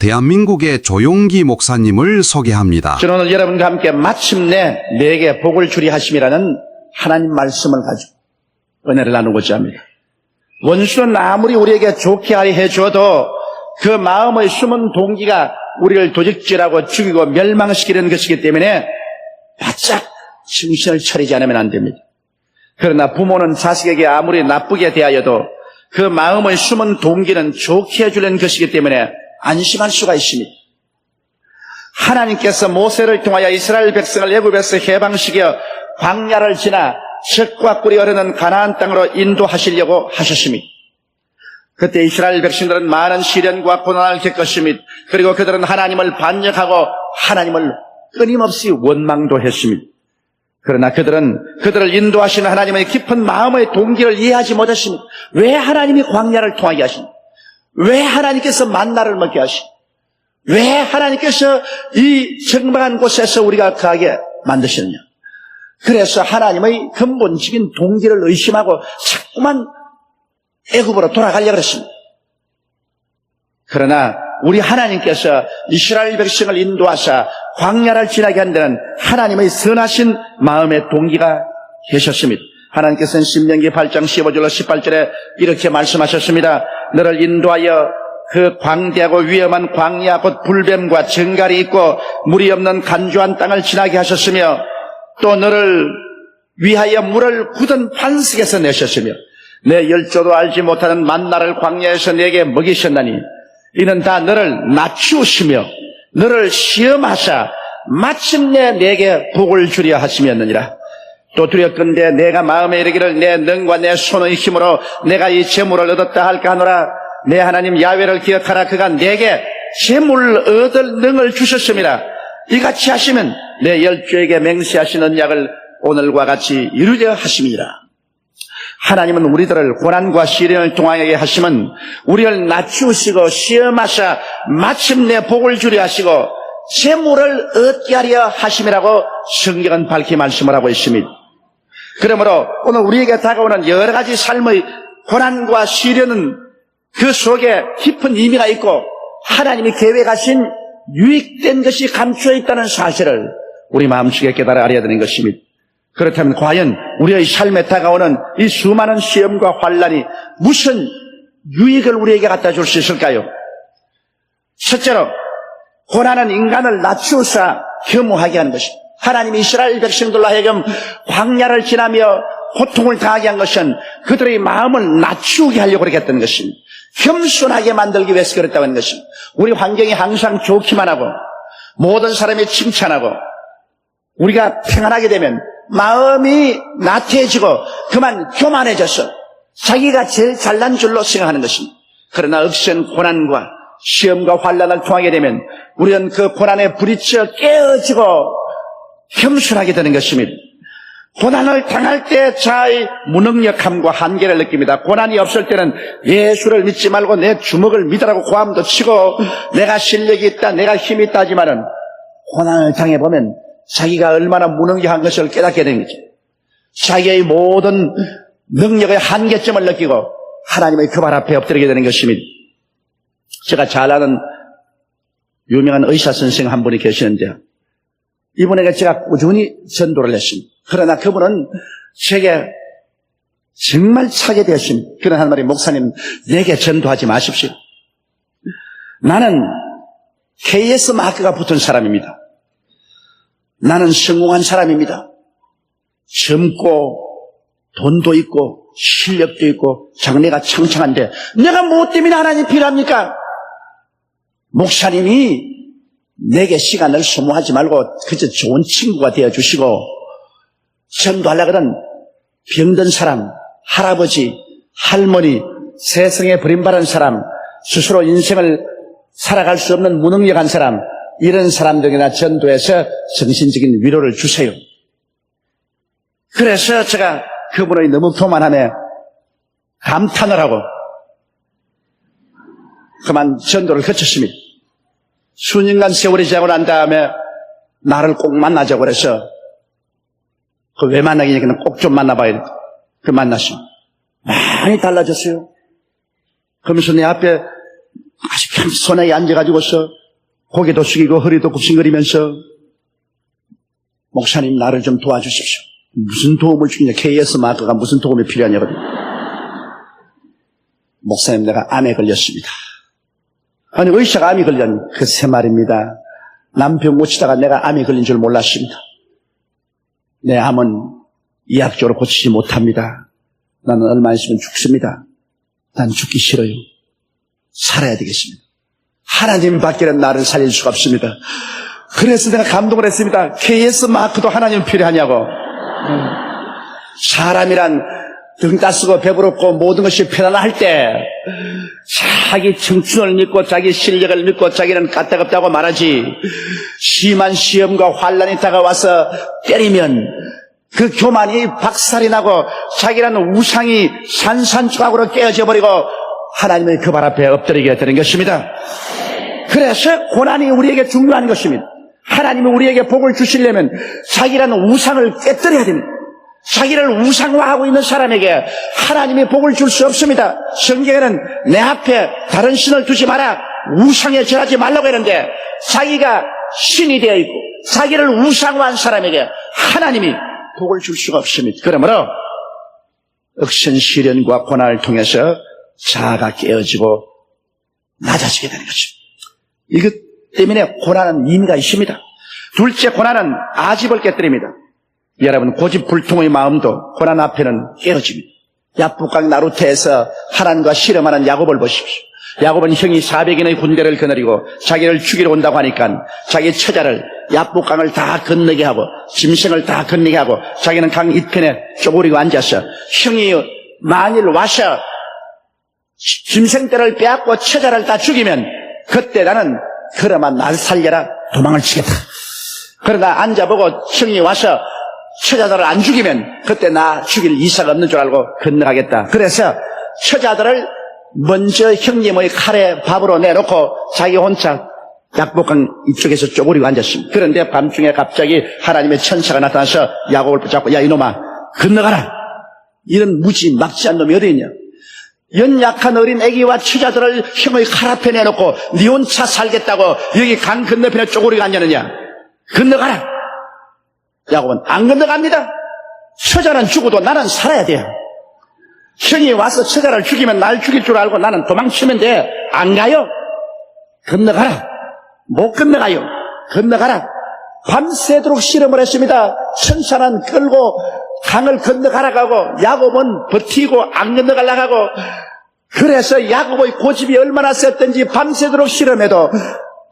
대한민국의 조용기 목사님을 소개합니다. 저는 여러분과 함께 마침내 내게 복을 주리 하심이라는 하나님 말씀을 가지고 은혜를 나누고자 합니다. 원수는 아무리 우리에게 좋게 해줘도 그 마음의 숨은 동기가 우리를 도적질하고 죽이고 멸망시키는 것이기 때문에 바짝 정신을 차리지 않으면 안 됩니다. 그러나 부모는 자식에게 아무리 나쁘게 대하여도 그 마음의 숨은 동기는 좋게 해주려는 것이기 때문에 안심할 수가 있습니다. 하나님께서 모세를 통하여 이스라엘 백성을 애굽에서 해방시켜 광야를 지나 젖과 꿀이 흐르는 가나안 땅으로 인도하시려고 하셨습니다. 그때 이스라엘 백성들은 많은 시련과 고난을 겪었습니다. 그리고 그들은 하나님을 반역하고 하나님을 끊임없이 원망도 했습니다. 그러나 그들은 그들을 인도하시는 하나님의 깊은 마음의 동기를 이해하지 못했습니다. 왜 하나님이 광야를 통하게 하십니까? 왜 하나님께서 만나를 먹게 하십니까? 왜 하나님께서 이 정박한 곳에서 우리가 거하게 만드셨냐? 그래서 하나님의 근본적인 동기를 의심하고 자꾸만 애굽으로 돌아가려고 그랬습니다. 그러나 우리 하나님께서 이스라엘 백성을 인도하사 광야를 지나게 한 데는 하나님의 선하신 마음의 동기가 계셨습니다. 하나님께서는 신명기 8장 15절로 18절에 이렇게 말씀하셨습니다. 너를 인도하여 그 광대하고 위험한 광야 곧 불뱀과 정갈이 있고 물이 없는 간주한 땅을 지나게 하셨으며 또 너를 위하여 물을 굳은 반석에서 내셨으며 내 열조도 알지 못하는 만나를 광야에서 내게 먹이셨나니 이는 다 너를 낮추시며 너를 시험하사 마침내 내게 복을 주려 하심이었느니라 또 두렵건대 내가 마음에 이르기를 내 능과 내 손의 힘으로 내가 이 재물을 얻었다 할까 하노라. 내 하나님 야외를 기억하라. 그가 내게 재물 얻을 능을 주셨음이라 이같이 하시면 내 열주에게 맹세하시는 약을 오늘과 같이 이루려 하심이라 하나님은 우리들을 고난과 시련을 통하게 하시면 우리를 낮추시고 시험하사 마침내 복을 주려 하시고 재물을 얻게 하려 하심이라고 성경은 밝히 말씀을 하고 있습니다. 그러므로 오늘 우리에게 다가오는 여러 가지 삶의 고난과 시련은 그 속에 깊은 의미가 있고 하나님이 계획하신 유익된 것이 감추어 있다는 사실을 우리 마음속에 깨달아 알아야 되는 것입니다. 그렇다면 과연 우리의 삶에 다가오는 이 수많은 시험과 환란이 무슨 유익을 우리에게 갖다 줄 수 있을까요? 첫째로 고난은 인간을 낮추사 혐오하게 하는 것입니다. 하나님이 이스라엘 백성들로 하여금 광야를 지나며 고통을 당하게 한 것은 그들의 마음을 낮추게 하려고 그랬던 것입니다. 겸손하게 만들기 위해서 그랬다고 하는 것입니다. 우리 환경이 항상 좋기만 하고 모든 사람이 칭찬하고 우리가 평안하게 되면 마음이 나태해지고 그만 교만해져서 자기가 제일 잘난 줄로 생각하는 것입니다. 그러나 억센 고난과 시험과 환란을 통하게 되면 우리는 그 고난에 부딪혀 깨어지고 겸손하게 되는 것입니다. 고난을 당할 때 자의 무능력함과 한계를 느낍니다. 고난이 없을 때는 예수를 믿지 말고 내 주먹을 믿으라고 고함도 치고 내가 실력이 있다, 내가 힘이 있다 하지만은 고난을 당해보면 자기가 얼마나 무능력한 것을 깨닫게 되는 거죠. 자기의 모든 능력의 한계점을 느끼고 하나님의 교발 앞에 엎드리게 되는 것입니다. 제가 잘 아는 유명한 의사 선생 한 분이 계시는데요. 이분에게 제가 꾸준히 전도를 했습니다. 그러나 그분은 제게 정말 차게 되었습니다. 그런 한 말이 목사님 내게 전도하지 마십시오. 나는 KS 마크가 붙은 사람입니다. 나는 성공한 사람입니다. 젊고 돈도 있고 실력도 있고 장래가 창창한데 내가 무엇 때문에 하나님 필요합니까? 목사님이 내게 시간을 소모하지 말고 그저 좋은 친구가 되어 주시고 전도하려 그런 병든 사람, 할아버지, 할머니, 세상에 버림받은 사람, 스스로 인생을 살아갈 수 없는 무능력한 사람, 이런 사람들이나 전도해서 정신적인 위로를 주세요. 그래서 제가 그분의 너무 교만함에 감탄을 하고 그만 전도를 거쳤습니다. 수년간 세월이 지나고 난 다음에 나를 꼭 만나자고 그래서 그 왜 만나기니까 꼭좀 만나봐야 돼. 그 만났어. 많이 달라졌어요. 그러면서 내 앞에 아주 겸손하게 앉아가지고서 고개도 숙이고 허리도 굽신거리면서 목사님 나를 좀 도와주십시오. 무슨 도움을 주냐? KS 마크가 무슨 도움이 필요하냐거든요. 목사님 내가 암에 걸렸습니다. 아니 의사가 암이 걸렸니? 그새 말입니다. 남편 고치다가 내가 암이 걸린 줄 몰랐습니다. 내 암은 이학적으로 고치지 못합니다. 나는 얼마 있으면 죽습니다. 난 죽기 싫어요. 살아야 되겠습니다. 하나님 밖에는 나를 살릴 수가 없습니다. 그래서 내가 감동을 했습니다. KS 마크도 하나님 필요하냐고. 음. 사람이란 등 따쓰고 배부럽고 모든 것이 편안할 때 자기 청춘을 믿고 자기 실력을 믿고 자기는 까딱없다고 말하지 심한 시험과 환란이 다가와서 때리면 그 교만이 박살이 나고 자기라는 우상이 산산조각으로 깨어져 버리고 하나님의 그 발 앞에 엎드리게 되는 것입니다. 그래서 고난이 우리에게 중요한 것입니다. 하나님이 우리에게 복을 주시려면 자기라는 우상을 깨뜨려야 됩니다. 자기를 우상화하고 있는 사람에게 하나님이 복을 줄 수 없습니다. 성경에는 내 앞에 다른 신을 두지 마라. 우상에 절하지 말라고 했는데 자기가 신이 되어 있고 자기를 우상화한 사람에게 하나님이 복을 줄 수가 없습니다. 그러므로 억센 시련과 고난을 통해서 자아가 깨어지고 낮아지게 되는 것입니다. 이것 때문에 고난은 의미가 있습니다. 둘째 고난은 아집을 깨뜨립니다. 여러분 고집 불통의 마음도 고난 앞에는 깨어집니다. 야복강 나루테에서 하나님과 실험하는 야곱을 보십시오. 야곱은 형이 400인의 군대를 거느리고 자기를 죽이러 온다고 하니까 자기 처자를 야복강을 다 건너게 하고 짐승을 다 건너게 하고 자기는 강 이편에 쪼그리고 앉아서 형이 만일 와서 짐승들을 빼앗고 처자를 다 죽이면 그때 나는 그러면 날 살려라 도망을 치겠다. 그러다 앉아보고 형이 와서 처자들을 안 죽이면 그때 나 죽일 이사가 없는 줄 알고 건너가겠다. 그래서 처자들을 먼저 형님의 칼에 밥으로 내놓고 자기 혼자 약복강 이쪽에서 쪼그리고 앉았습니다. 그런데 밤중에 갑자기 하나님의 천사가 나타나서 야곱을 붙잡고 야 이놈아 건너가라. 이런 무지 막지한 놈이 어디 있냐. 연약한 어린 아기와 처자들을 형의 칼 앞에 내놓고 니 혼자 살겠다고 여기 강 건너편에 쪼그리고 앉았느냐. 건너가라. 야곱은 안 건너갑니다. 처자는 죽어도 나는 살아야 돼요. 형이 와서 처자를 죽이면 날 죽일 줄 알고 나는 도망치면 돼. 안 가요. 건너가라. 못 건너가요. 건너가라. 밤새도록 실험을 했습니다. 천사는 끌고 강을 건너가라고 하고 야곱은 버티고 안 건너가려고 하고 그래서 야곱의 고집이 얼마나 셌던지 밤새도록 실험해도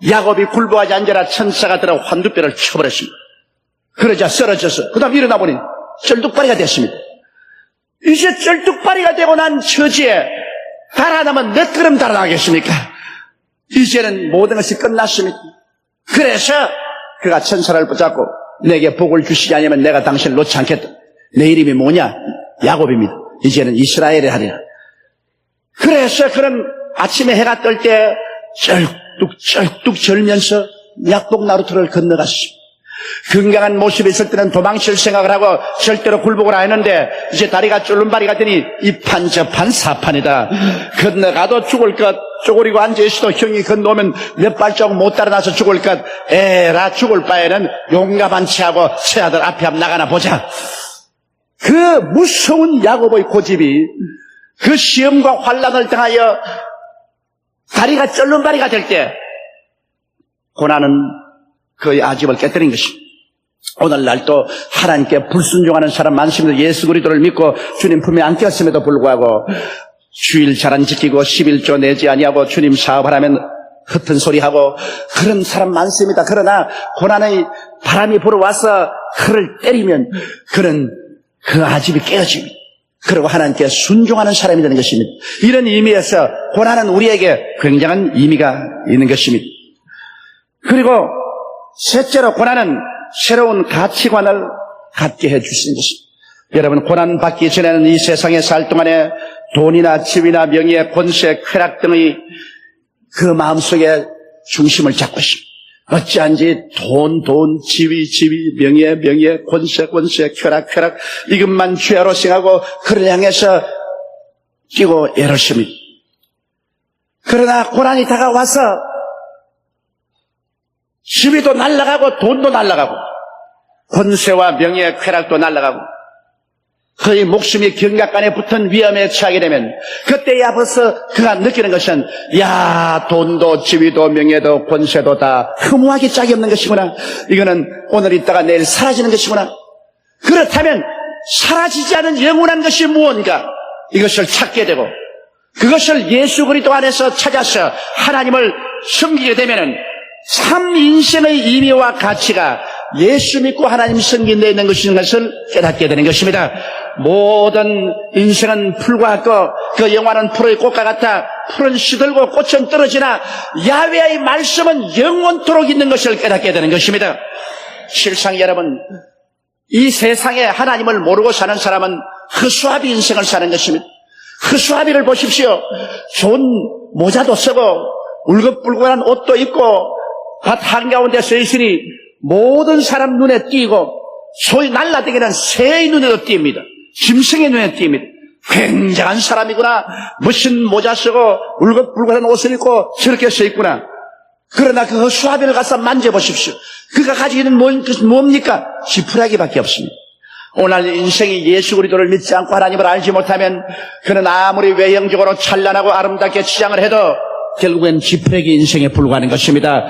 야곱이 굴복하지 않자라 천사가 들어 환두뼈를 쳐버렸습니다. 그러자 쓰러져서 그 다음 일어나 보니 쩔뚝발이가 됐습니다. 이제 쩔뚝발이가 되고 난 처지에 달아나면 몇 걸음 달아나겠습니까? 이제는 모든 것이 끝났습니다. 그래서 그가 천사를 붙잡고 내게 복을 주시지 않으면 내가 당신을 놓지 않겠다. 내 이름이 뭐냐? 야곱입니다. 이제는 이스라엘의 하리라. 그래서 그런 아침에 해가 뜰 때 쩔뚝쩔뚝 절면서 약복 나루터를 건너갔습니다. 건강한 모습에 있을 때는 도망칠 생각을 하고 절대로 굴복을 안 했는데 이제 다리가 쫄른발이가 되니 이판 저판 사판이다. 건너가도 죽을 것 쪼그리고 앉아있어도 형이 건너오면 몇 발자국 못 따라나서 죽을 것 에라 죽을 바에는 용감한 체하고 새아들 앞에 한번 나가나 보자. 그 무서운 야곱의 고집이 그 시험과 환란을 당하여 다리가 쫄른발이가 될 때 고난은 그 아집을 깨뜨린 것입니다. 오늘날 또 하나님께 불순종하는 사람 많습니다. 예수 그리스도를 믿고 주님 품에 안겼음에도 불구하고 주일 잘 안 지키고 11조 내지 아니하고 주님 사업하라면 흩은 소리하고 그런 사람 많습니다. 그러나 고난의 바람이 불어와서 그를 때리면 그는 그 아집이 깨어집니다. 그리고 하나님께 순종하는 사람이 되는 것입니다. 이런 의미에서 고난은 우리에게 굉장한 의미가 있는 것입니다. 그리고 셋째로 고난은 새로운 가치관을 갖게 해주시는 것입니다. 여러분 고난 받기 전에는 이 세상에 살 동안에 돈이나 집이나 명예, 권세, 쾌락 등의 그 마음속에 중심을 잡고 있습니다. 어찌한지 돈, 돈, 지위, 지위, 명예, 명예, 권세, 권세, 쾌락, 쾌락 이것만 죄로 생각하고 그를 향해서 뛰고 애를 씁니다. 그러나 고난이 다가와서 지위도 날아가고 돈도 날아가고 권세와 명예의 쾌락도 날아가고 그의 목숨이 경각간에 붙은 위험에 처하게 되면 그때야 벌써 그가 느끼는 것은 야 돈도 지위도 명예도 권세도 다 허무하기 짝이 없는 것이구나. 이거는 오늘 있다가 내일 사라지는 것이구나. 그렇다면 사라지지 않은 영원한 것이 무언가 이것을 찾게 되고 그것을 예수 그리스도 안에서 찾아서 하나님을 섬기게 되면은 참 인생의 의미와 가치가 예수 믿고 하나님 섬긴 데 있는 것인 것을 깨닫게 되는 것입니다. 모든 인생은 풀과 꽃, 그 영화는 풀의 꽃과 같아 풀은 시들고 꽃은 떨어지나 야외의 말씀은 영원토록 있는 것을 깨닫게 되는 것입니다. 실상 여러분, 이 세상에 하나님을 모르고 사는 사람은 허수아비 인생을 사는 것입니다. 허수아비를 보십시오. 좋은 모자도 쓰고 울긋불긋한 옷도 입고 밭 한가운데 서 있으니 모든 사람 눈에 띄고 소위 날라다니는 새의 눈에도 띕니다. 짐승의 눈에 띕니다. 굉장한 사람이구나. 무슨 모자 쓰고 울긋불긋한 옷을 입고 저렇게 서 있구나. 그러나 그 허수아비를 가서 만져보십시오. 그가 가지고 있는 뭐- 뭡니까? 지푸라기밖에 없습니다. 오늘 인생이 예수 그리스도를 믿지 않고 하나님을 알지 못하면 그는 아무리 외형적으로 찬란하고 아름답게 치장을 해도 결국엔 지푸라기 인생에 불과하는 것입니다.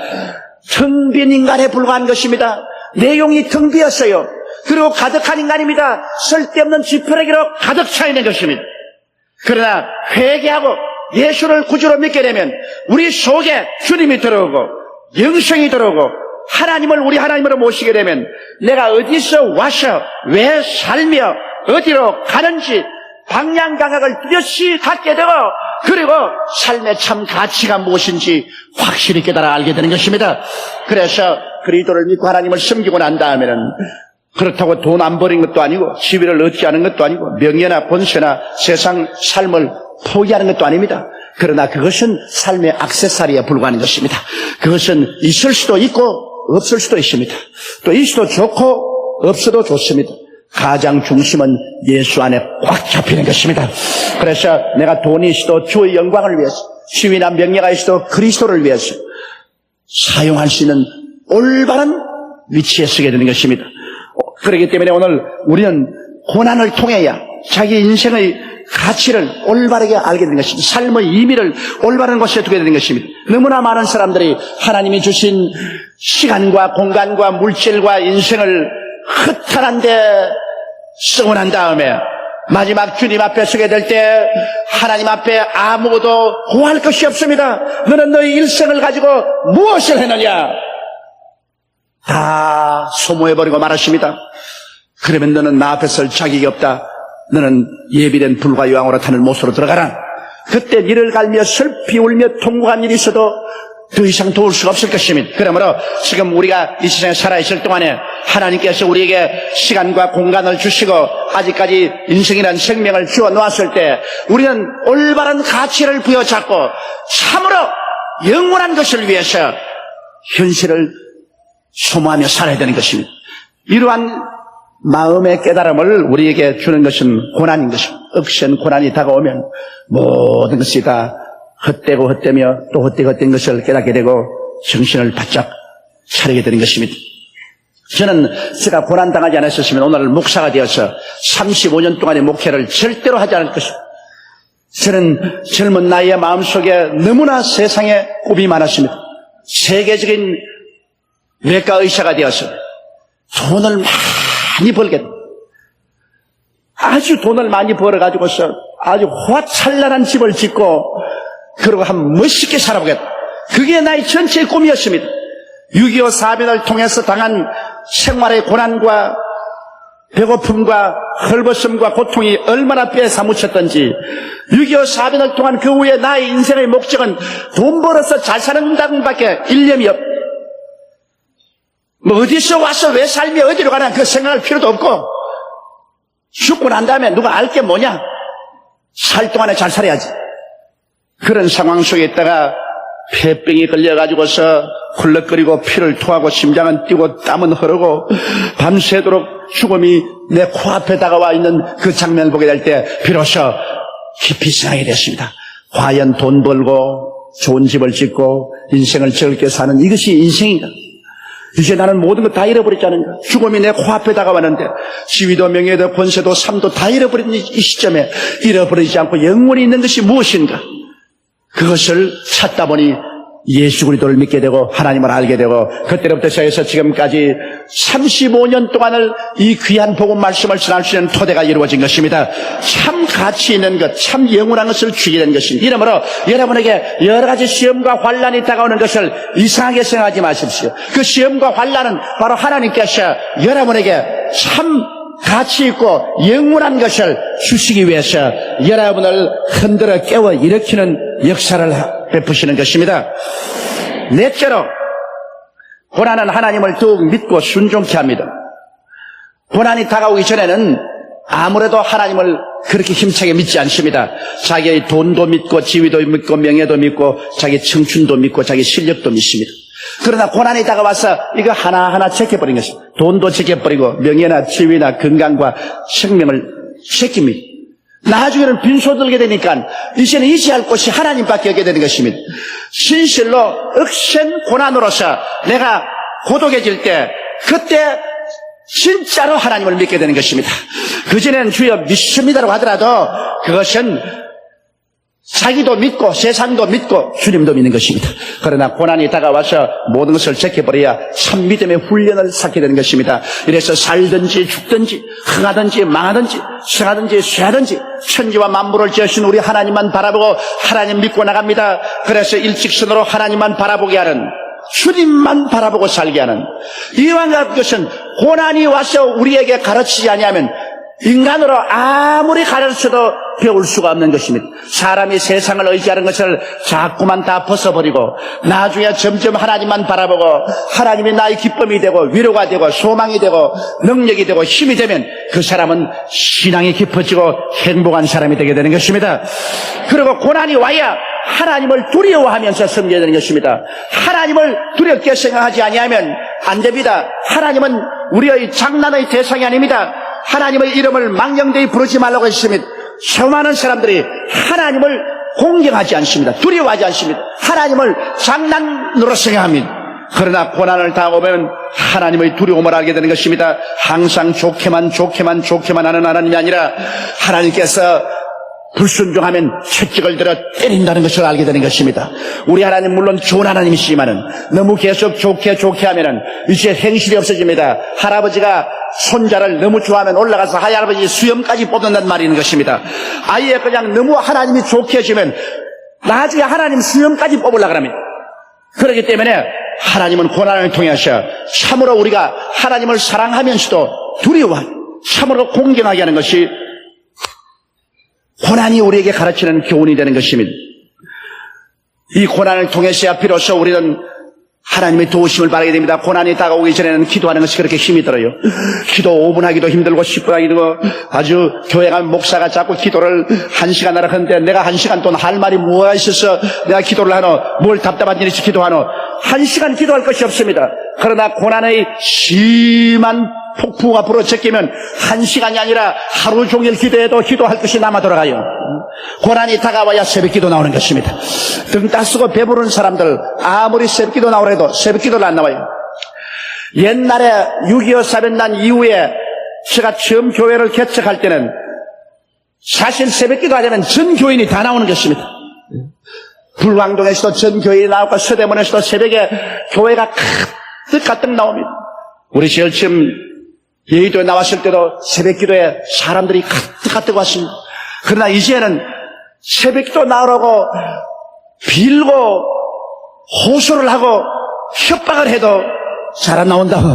텅빈 인간에 불과한 것입니다. 내용이 텅 비었어요. 그리고 가득한 인간입니다. 쓸데없는 지푸라기로 가득 차 있는 것입니다. 그러나 회개하고 예수를 구주로 믿게 되면 우리 속에 주님이 들어오고 영생이 들어오고 하나님을 우리 하나님으로 모시게 되면 내가 어디서 와서 왜 살며 어디로 가는지 방향 감각을 뚜렷이 갖게 되고 그리고 삶의 참 가치가 무엇인지 확실히 깨달아 알게 되는 것입니다. 그래서 그리스도를 믿고 하나님을 섬기고 난 다음에는 그렇다고 돈 안 버린 것도 아니고 지위를 얻지 않은 것도 아니고 명예나 본세나 세상 삶을 포기하는 것도 아닙니다. 그러나 그것은 삶의 악세사리에 불과한 것입니다. 그것은 있을 수도 있고 없을 수도 있습니다. 또 있어도 좋고 없어도 좋습니다. 가장 중심은 예수 안에 꽉 잡히는 것입니다. 그래서 내가 돈이 있어도 주의 영광을 위해서 지위나 명예가 있어도 그리스도를 위해서 사용할 수 있는 올바른 위치에 서게 되는 것입니다. 어, 그렇기 때문에 오늘 우리는 고난을 통해야 자기 인생의 가치를 올바르게 알게 되는 것입니다. 삶의 의미를 올바른 곳에 두게 되는 것입니다. 너무나 많은 사람들이 하나님이 주신 시간과 공간과 물질과 인생을 허탈한데 난 다음에 마지막 주님 앞에 서게 될 때 하나님 앞에 아무것도 구할 것이 없습니다. 너는 너의 일생을 가지고 무엇을 했느냐? 다 소모해버리고 말하십니다. 그러면 너는 나 앞에 설 자격이 없다. 너는 예비된 불과 요항으로 타는 못으로 들어가라. 그때 이를 갈며 슬피 울며 통곡한 일이 있어도 더 이상 도울 수가 없을 것입니다. 그러므로 지금 우리가 이 세상에 살아있을 동안에 하나님께서 우리에게 시간과 공간을 주시고 아직까지 인생이라는 생명을 주어 놓았을 때 우리는 올바른 가치를 부여잡고 참으로 영원한 것을 위해서 현실을 소모하며 살아야 되는 것입니다. 이러한 마음의 깨달음을 우리에게 주는 것은 고난인 것입니다. 억센 고난이 다가오면 모든 것이 다 헛되고 헛되며 또 헛되고 헛된 것을 깨닫게 되고 정신을 바짝 차리게 되는 것입니다. 저는 제가 고난당하지 않았었으면 오늘 목사가 되어서 35년 동안의 목회를 절대로 하지 않을 것입니다. 저는 젊은 나이의 마음속에 너무나 세상에 꿈이 많았습니다. 세계적인 외과 의사가 되어서 돈을 많이 벌겠다. 아주 돈을 많이 벌어가지고서 아주 화찬란한 집을 짓고 그러고 한 멋있게 살아보겠다. 그게 나의 전체의 꿈이었습니다. 6.25 사변을 통해서 당한 생활의 고난과 배고픔과 헐벗음과 고통이 얼마나 뼈에 사무쳤던지 6.25 사변을 통한 그 후에 나의 인생의 목적은 돈 벌어서 잘 사는 밖에 일념이 없. 뭐 어디서 와서 왜 삶이 어디로 가나 그 생각할 필요도 없고 죽고 난 다음에 누가 알 게 뭐냐? 살 동안에 잘 살아야지. 그런 상황 속에 있다가 폐병이 걸려가지고서 훌렁거리고 피를 토하고 심장은 뛰고 땀은 흐르고 밤새도록 죽음이 내 코앞에 다가와 있는 그 장면을 보게 될 때 비로소 깊이 생각이 됐습니다. 과연 돈 벌고 좋은 집을 짓고 인생을 즐겁게 사는 이것이 인생인가? 이제 나는 모든 것다 잃어버렸지 않은가? 죽음이 내 코앞에 다가왔는데 지위도 명예도 권세도 삶도 다 잃어버린 이 시점에 잃어버리지 않고 영원히 있는 것이 무엇인가? 그것을 찾다 보니 예수 그리스도를 믿게 되고 하나님을 알게 되고 그때부터 시작해서 지금까지 35년 동안을 이 귀한 복음 말씀을 전할 수 있는 토대가 이루어진 것입니다. 참 가치 있는 것, 참 영원한 것을 주게 된 것입니다. 이러므로 여러분에게 여러 가지 시험과 환란이 다가오는 것을 이상하게 생각하지 마십시오. 그 시험과 환란은 바로 하나님께서 여러분에게 참 가치 있고 영원한 것을 주시기 위해서 여러분을 흔들어 깨워 일으키는 역사를 베푸시는 것입니다. 넷째로 고난은 하나님을 더욱 믿고 순종케 합니다. 고난이 다가오기 전에는 아무래도 하나님을 그렇게 힘차게 믿지 않습니다. 자기의 돈도 믿고 지위도 믿고 명예도 믿고 자기 청춘도 믿고 자기 실력도 믿습니다. 그러나 고난이 다가와서 이거 하나하나 체크해버린 것입니다. 돈도 체크해버리고 명예나 지위나 건강과 생명을 체크입니다. 나중에는 빈소 들게 되니까 이제는 의지할 곳이 하나님밖에 없게 되는 것입니다. 진실로 억센 고난으로서 내가 고독해질 때 그때 진짜로 하나님을 믿게 되는 것입니다. 그전에는 주여 믿습니다라고 하더라도 그것은 자기도 믿고 세상도 믿고 주님도 믿는 것입니다. 그러나 고난이 다가와서 모든 것을 제껴버려야 참 믿음의 훈련을 쌓게 되는 것입니다. 이래서 살든지 죽든지 흥하든지 망하든지 승하든지 쇠하든지 천지와 만물을 지으신 우리 하나님만 바라보고 하나님 믿고 나갑니다. 그래서 일직선으로 하나님만 바라보게 하는 주님만 바라보고 살게 하는 같은 것은 고난이 와서 우리에게 가르치지 아니하면 인간으로 아무리 가르쳐도 배울 수가 없는 것입니다. 사람이 세상을 의지하는 것을 자꾸만 다 벗어버리고 나중에 점점 하나님만 바라보고 하나님이 나의 기쁨이 되고 위로가 되고 소망이 되고 능력이 되고 힘이 되면 그 사람은 신앙이 깊어지고 행복한 사람이 되게 되는 것입니다. 그리고 고난이 와야 하나님을 두려워하면서 섬겨야 되는 것입니다. 하나님을 두렵게 생각하지 아니하면 안 됩니다. 하나님은 우리의 장난의 대상이 아닙니다. 하나님의 이름을 망령되이 부르지 말라고 했습니다. 수많은 사람들이 하나님을 공경하지 않습니다. 두려워하지 않습니다. 하나님을 장난으로 생각합니다. 그러나 고난을 당하면 하나님의 두려움을 알게 되는 것입니다. 항상 좋게만 좋게만 좋게만 하는 하나님이 아니라 하나님께서 불순종하면 채찍을 들어 때린다는 것을 알게 되는 것입니다. 우리 하나님 물론 좋은 하나님이시지만은 너무 계속 좋게 좋게 하면은 이제 행실이 없어집니다. 할아버지가 손자를 너무 좋아하면 올라가서 할아버지 수염까지 말이 있는 것입니다. 아예 그냥 너무 하나님이 좋게 해주면 나중에 하나님 수염까지 뽑으려고 합니다. 그렇기 때문에 하나님은 고난을 통해서 참으로 우리가 하나님을 사랑하면서도 두려워, 참으로 공경하게 하는 것이 고난이 우리에게 가르치는 교훈이 되는 것입니다. 이 고난을 통해서야 비로소 우리는 하나님의 도우심을 바라게 됩니다. 고난이 다가오기 전에는 기도하는 것이 그렇게 힘이 들어요. 기도 5분 하기도 힘들고 10분 하기도 아주 교회 가면 목사가 자꾸 기도를 한 시간 하라 하는데 내가 한 시간 동안 할 말이 뭐가 있어서 내가 기도를 하노? 뭘 답답한 일이 있어 기도하노? 한 시간 기도할 것이 없습니다. 그러나 고난의 심한 폭풍우가 불어제끼면 한 시간이 아니라 하루 종일 기도해도 기도할 것이 남아 돌아가요. 고난이 다가와야 새벽 기도 나오는 것입니다. 등 따쓰고 배부른 사람들 아무리 새벽 기도 나오라 해도 새벽 기도를 안 나와요. 옛날에 6.25 사변 난 이후에 제가 처음 교회를 개척할 때는 사실 새벽 기도 하려면 전 교인이 다 나오는 것입니다. 불광동에서도 전 교인이 나오고 서대문에서도 새벽에 교회가 가득 가득 나옵니다. 우리 제일 처음 예의도에 나왔을 때도 새벽 기도에 사람들이 가득 가득 왔습니다. 그러나 이제는 새벽 기도 나오라고 빌고 호소를 하고 협박을 해도 잘안 나온다고.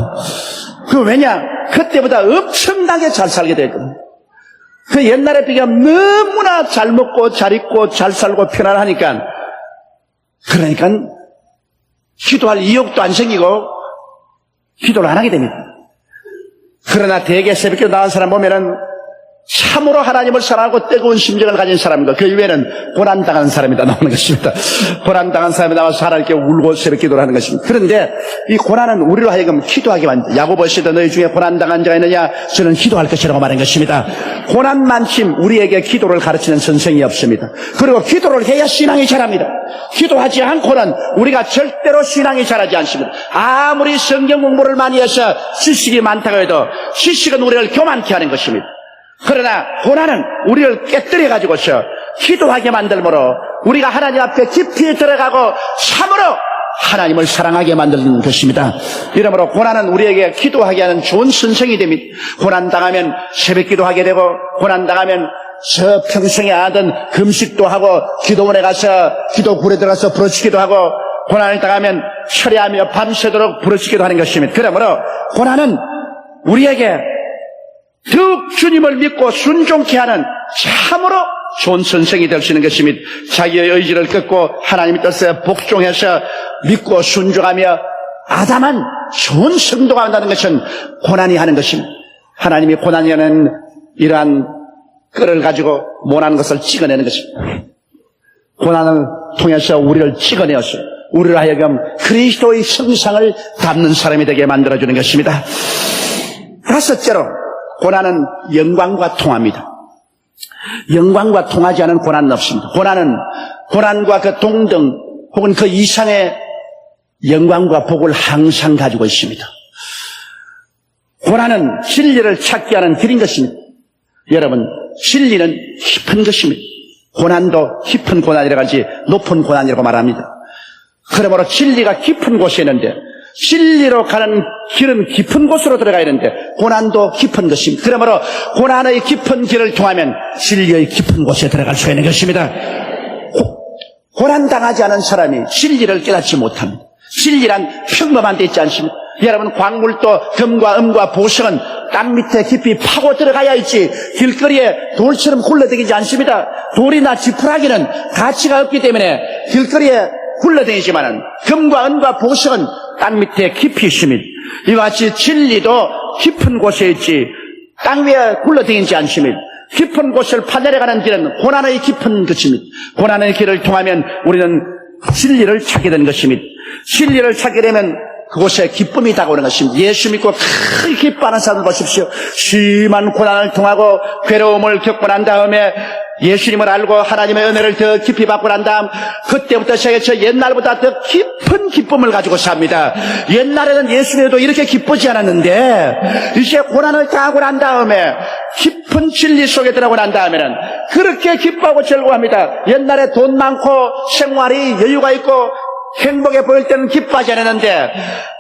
그 왜냐? 그때보다 엄청나게 잘 살게 됐거든. 그 옛날에 비하면 너무나 잘 먹고 잘 입고 잘 살고 편안하니까 그러니까 기도할意欲도 안 생기고 기도를 안 하게 됩니다. 그러나 대개 새벽에 나온 사람 보면은 참으로 하나님을 사랑하고 뜨거운 심정을 가진 사람이고 그 이외에는 고난당한 사람이다 나오는 것입니다. 고난당한 사람이 나와서 하나님께 울고 새벽 기도를 하는 것입니다. 그런데 이 고난은 우리로 하여금 기도하게 만든 야고보시도 너희 중에 고난당한 자가 있느냐 저는 기도할 것이라고 말한 것입니다. 고난만큼 우리에게 기도를 가르치는 선생이 없습니다. 그리고 기도를 해야 신앙이 자랍니다. 기도하지 않고는 우리가 절대로 신앙이 자라지 않습니다. 아무리 성경 공부를 많이 해서 지식이 많다고 해도 지식은 우리를 교만케 하는 것입니다. 그러나 고난은 우리를 깨뜨려 가지고서 기도하게 만들므로 우리가 하나님 앞에 깊이 들어가고 참으로 하나님을 사랑하게 만드는 것입니다. 이러므로 고난은 우리에게 기도하게 하는 좋은 선생이 됩니다. 고난 당하면 새벽 기도하게 되고 고난 당하면 저 평생에 하던 금식도 하고 기도원에 가서 기도 굴에 들어가서 부르짖기도 하고 고난을 당하면 철회하며 밤새도록 부르짖기도 하는 것입니다. 그러므로 고난은 우리에게 더욱 주님을 믿고 순종케 하는 참으로 좋은 선생이 될 수 있는 것입니다. 자기의 의지를 끊고 하나님의 뜻에 복종해서 믿고 순종하며 아담한 좋은 성도가 한다는 것은 고난이 하는 것입니다. 하나님이 고난이라는 이러한 끈을 가지고 못하는 것을 찍어내는 것입니다. 고난을 통해서 우리를 찍어내어서 우리를 하여금 그리스도의 성상을 담는 사람이 되게 만들어주는 것입니다. 다섯째로 고난은 영광과 통합니다. 영광과 통하지 않은 고난은 없습니다. 고난은 고난과 그 동등 혹은 그 이상의 영광과 복을 항상 가지고 있습니다. 고난은 진리를 찾게 하는 길인 것입니다. 여러분, 진리는 깊은 것입니다. 고난도 깊은 고난이라고 하지 높은 고난이라고 말합니다. 그러므로 진리가 깊은 곳에 있는데 진리로 가는 길은 깊은 곳으로 들어가야 되는데 고난도 깊은 것입니다. 그러므로 고난의 깊은 길을 통하면 진리의 깊은 곳에 들어갈 수 있는 것입니다. 고, 고난 당하지 않은 사람이 진리를 깨닫지 못합니다. 진리란 평범한 데 있지 않습니다. 여러분 광물도 금과 음과 보석은 땅 밑에 깊이 파고 들어가야 있지 길거리에 돌처럼 굴러다니지 않습니다. 돌이나 지푸라기는 가치가 없기 때문에 길거리에 굴러다니지만은 금과 은과 보석은 땅 밑에 깊이 있습니다. 이와 같이 진리도 깊은 곳에 있지 땅 위에 굴러다니지 않습니다. 깊은 곳을 파내려가는 길은 고난의 깊은 것입니다. 고난의 길을 통하면 우리는 진리를 찾게 되는 것입니다. 진리를 찾게 되면 그곳에 기쁨이 다가오는 것입니다. 예수 믿고 크게 기뻐하는 사람을 보십시오. 심한 고난을 통하고 괴로움을 겪고 난 다음에 예수님을 알고 하나님의 은혜를 더 깊이 받고 난 다음 그때부터 시작해서 옛날보다 더 깊은 기쁨을 가지고 삽니다. 옛날에는 예수님도 이렇게 기쁘지 않았는데 이제 고난을 당하고 난 다음에 깊은 진리 속에 들어가고 난 다음에는 그렇게 기뻐하고 즐거워합니다. 옛날에 돈 많고 생활이 여유가 있고 행복해 보일 때는 기뻐하지 않았는데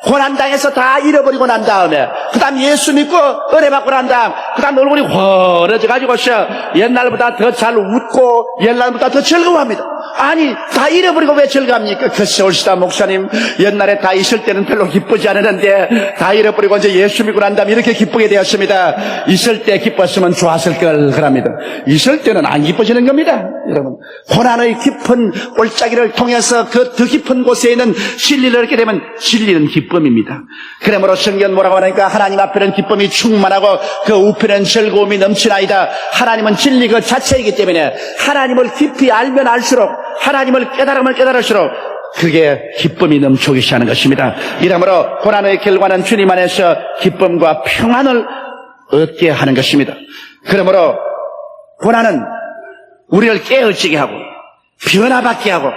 고난당해서 다 잃어버리고 난 다음에 그 다음 예수 믿고 은혜 받고 난 다음 그 다음 얼굴이 환해져 가지고서 옛날보다 더 잘 웃고 옛날보다 더 즐거워합니다. 아니 다 잃어버리고 왜 즐거합니까? 글쎄 올시다 목사님 옛날에 다 있을 때는 별로 기쁘지 않았는데 다 잃어버리고 이제 예수 믿고 난 다음에 이렇게 기쁘게 되었습니다. 있을 때 기뻤으면 좋았을 걸 그럽니다. 있을 때는 안 기뻐지는 겁니다 여러분 고난의 깊은 골짜기를 통해서 그 더 깊은 곳에 있는 진리를 얻게 되면 진리는 기쁨입니다. 그러므로 성경 뭐라고 하니까 하나님 앞에는 기쁨이 충만하고 그 우편은 즐거움이 넘치나이다. 하나님은 진리 그 자체이기 때문에 하나님을 깊이 알면 알수록 하나님을 깨달으면 깨달을수록 그게 기쁨이 넘치기 시작하는 것입니다. 이러므로 고난의 결과는 주님 안에서 기쁨과 평안을 얻게 하는 것입니다. 그러므로 고난은 우리를 깨어지게 하고 변화받게 하고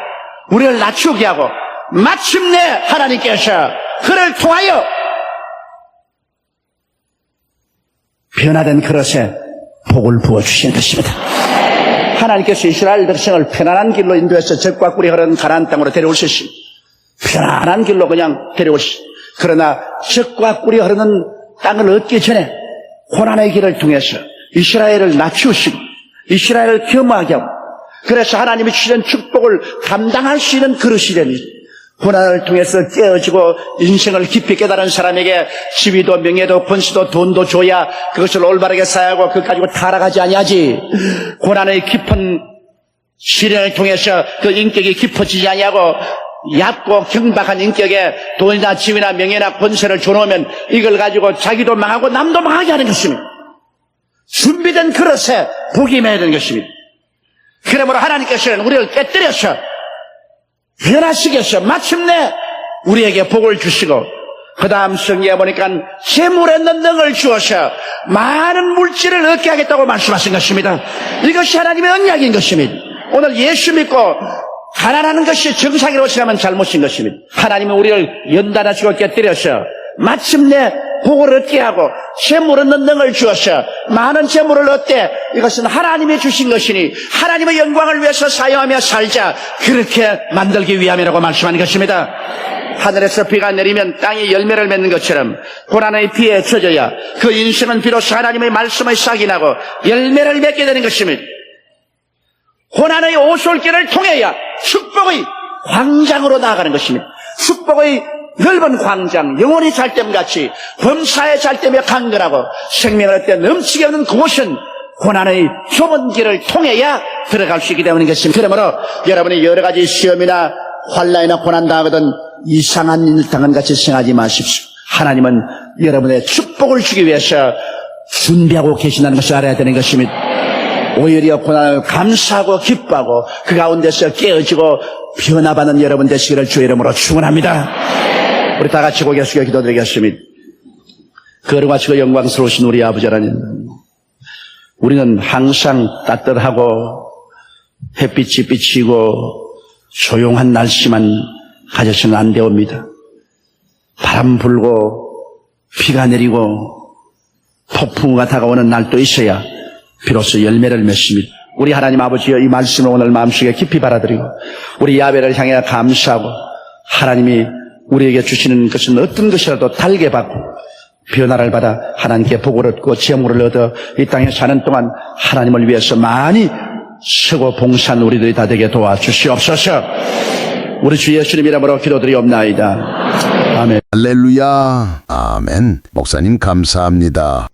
우리를 낮추게 하고 마침내 하나님께서 그를 통하여 변화된 그릇에 복을 부어주시는 것입니다. 하나님께서 이스라엘 백성을 편안한 길로 인도해서 적과 꿀이 흐르는 가나안 땅으로 데려오셨습니다. 편안한 길로 그냥 데려오시. 그러나 적과 꿀이 흐르는 땅을 얻기 전에 고난의 길을 통해서 이스라엘을 낮추시고 이스라엘을 겸하게 하고 그래서 하나님이 주신 축복을 감당할 수 있는 그릇이 됩니다. 고난을 통해서 깨어지고 인생을 깊이 깨달은 사람에게 지위도 명예도 권수도 돈도 줘야 그것을 올바르게 사용하고 그것 가지고 타락하지 아니하지. 고난의 깊은 시련을 통해서 그 인격이 깊어지지 아니하고 얕고 경박한 인격에 돈이나 지위나 명예나 권세를 줘놓으면 이걸 가지고 자기도 망하고 남도 망하게 하는 것입니다. 준비된 그릇에 복이 매야 되는 것입니다. 그러므로 하나님께서는 우리를 깨뜨려서 변화시켜서 마침내 우리에게 복을 주시고 그 다음 성경에 보니까 넣는 능을 주어서 많은 물질을 얻게 하겠다고 말씀하신 것입니다. 이것이 하나님의 언약인 것입니다. 오늘 예수 믿고 가난하는 것이 정상이라고 생각하면 잘못인 것입니다. 하나님은 우리를 연단하시고 깨뜨려서 마침내 복을 얻게 하고 재물을 넣는 능을 주어서 많은 재물을 얻되 이것은 하나님이 주신 것이니 하나님의 영광을 위해서 사용하며 살자 그렇게 만들기 위함이라고 말씀하는 것입니다. 하늘에서 비가 내리면 땅이 열매를 맺는 것처럼 고난의 비에 젖어야 그 인생은 비로소 하나님의 말씀의 싹이 나고 열매를 맺게 되는 것입니다. 고난의 오솔길을 통해야 축복의 광장으로 나아가는 것입니다. 축복의 넓은 광장, 영원히 잘됨 같이 범사의 잘됨에 강건하고 생명을 얻때 넘치게 없는 그곳은 고난의 좁은 길을 통해야 들어갈 수 있게 되는 것입니다. 그러므로 여러분이 여러 가지 시험이나 환란이나 고난 당하거든 이상한 일 당한 같이 생각하지 마십시오. 하나님은 여러분의 축복을 주기 위해서 준비하고 계신다는 것을 알아야 되는 것입니다. 오히려 고난을 감사하고 기뻐하고 그 가운데서 깨어지고 변화받는 여러분 되시기를 주의 이름으로 축원합니다. 우리 다 같이 고개 숙여 기도드리겠습니다. 거룩하시고 영광스러우신 우리 아버지 하나님 우리는 항상 따뜻하고 햇빛이 비치고 조용한 날씨만 가져서는 안 되옵니다. 바람 불고 비가 내리고 폭풍우가 다가오는 날도 있어야 비로소 열매를 맺습니다. 우리 하나님 아버지여 이 말씀을 오늘 마음속에 깊이 받아들이고 우리 야베를 향해 감사하고 하나님이 우리에게 주시는 것은 어떤 것이라도 달게 받고 변화를 받아 하나님께 복을 얻고 재물을 얻어 이 땅에 사는 동안 하나님을 위해서 많이 쓰고 봉사한 우리들이 다 되게 도와주시옵소서 우리 주 예수님 이름으로 기도드리옵나이다. 아멘. 할렐루야. 아멘. 목사님 감사합니다.